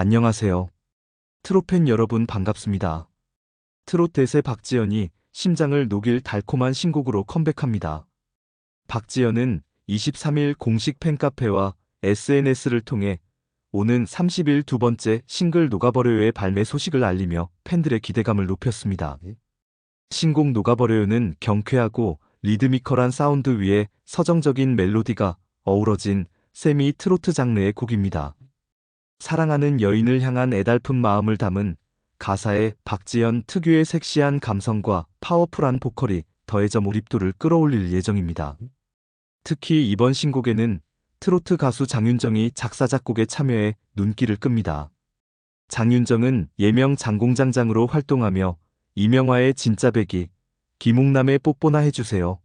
안녕하세요. 트롯팬 여러분 반갑습니다. 트롯 대세 박지연이 심장을 녹일 달콤한 신곡으로 컴백합니다. 박지연은 23일 공식 팬카페와 SNS를 통해 오는 30일 두 번째 싱글 녹아버려요의 발매 소식을 알리며 팬들의 기대감을 높였습니다. 신곡 녹아버려요는 경쾌하고 리드미컬한 사운드 위에 서정적인 멜로디가 어우러진 세미 트로트 장르의 곡입니다. 사랑하는 여인을 향한 애달픈 마음을 담은 가사에 박지연 특유의 섹시한 감성과 파워풀한 보컬이 더해져 몰입도를 끌어올릴 예정입니다. 특히 이번 신곡에는 트로트 가수 장윤정이 작사 작곡에 참여해 눈길을 끕니다. 장윤정은 예명 장공장장으로 활동하며 이명화의 진짜배기, 김웅남의 뽀뽀나 해주세요,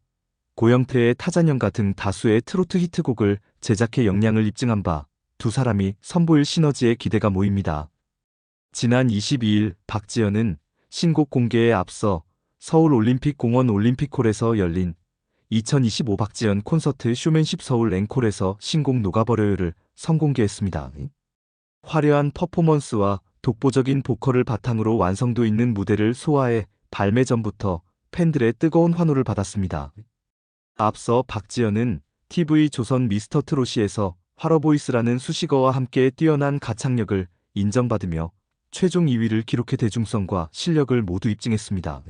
고영태의 타잔연가 등 다수의 트로트 히트곡을 제작해 역량을 입증한 바 두 사람이 선보일 시너지에 기대가 모입니다. 지난 22일 박지연은 신곡 공개에 앞서 서울 올림픽 공원 올림픽홀에서 열린 2025 박지연 콘서트 쇼맨십 서울 앵콜에서 신곡 녹아버려요를 선공개했습니다. 화려한 퍼포먼스와 독보적인 보컬을 바탕으로 완성도 있는 무대를 소화해 발매 전부터 팬들의 뜨거운 환호를 받았습니다. 앞서 박지연은 TV 조선 미스터 트롯이에서 화러보이스라는 수식어와 함께 뛰어난 가창력을 인정받으며 최종 2위를 기록해 대중성과 실력을 모두 입증했습니다.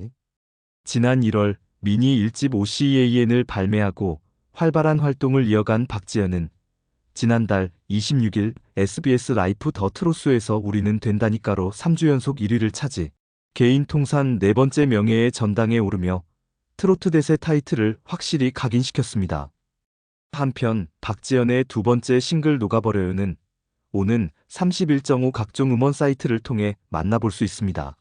지난 1월 미니 1집 OCEAN을 발매하고 활발한 활동을 이어간 박지연은 지난달 26일 SBS 라이프 더 트로스에서 우리는 된다니까로 3주 연속 1위를 차지 개인 통산 네 번째 명예의 전당에 오르며 트로트 대세 타이틀을 확실히 각인시켰습니다. 한편 박지연의 두 번째 싱글 녹아버려요는 오는 31.5 각종 음원 사이트를 통해 만나볼 수 있습니다.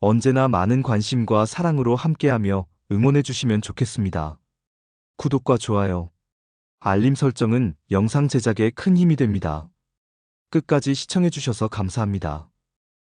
언제나 많은 관심과 사랑으로 함께하며 응원해주시면 좋겠습니다. 구독과 좋아요, 알림 설정은 영상 제작에 큰 힘이 됩니다. 끝까지 시청해주셔서 감사합니다.